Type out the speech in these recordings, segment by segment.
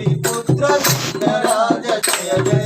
Gauri Putra Vighnaraja Jaya Jaya.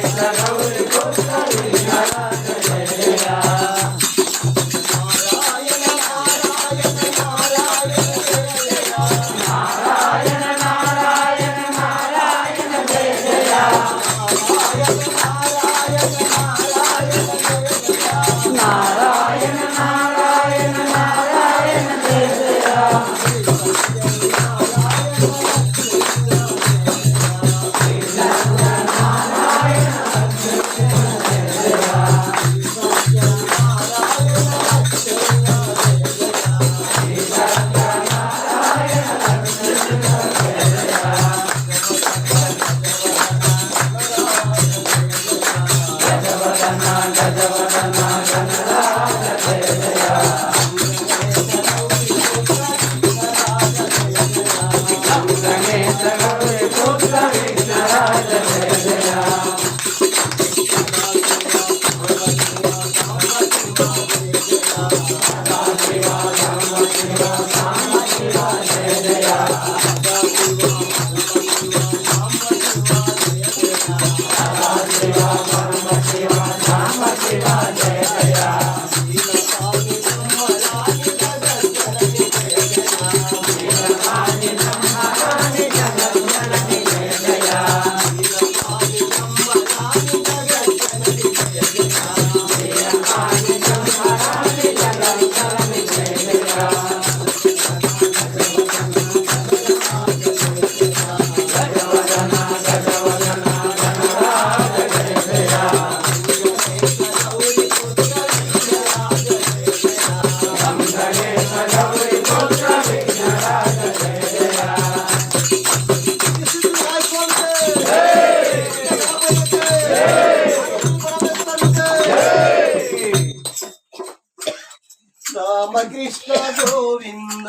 Krishna Ramana Ramakrishna Govinda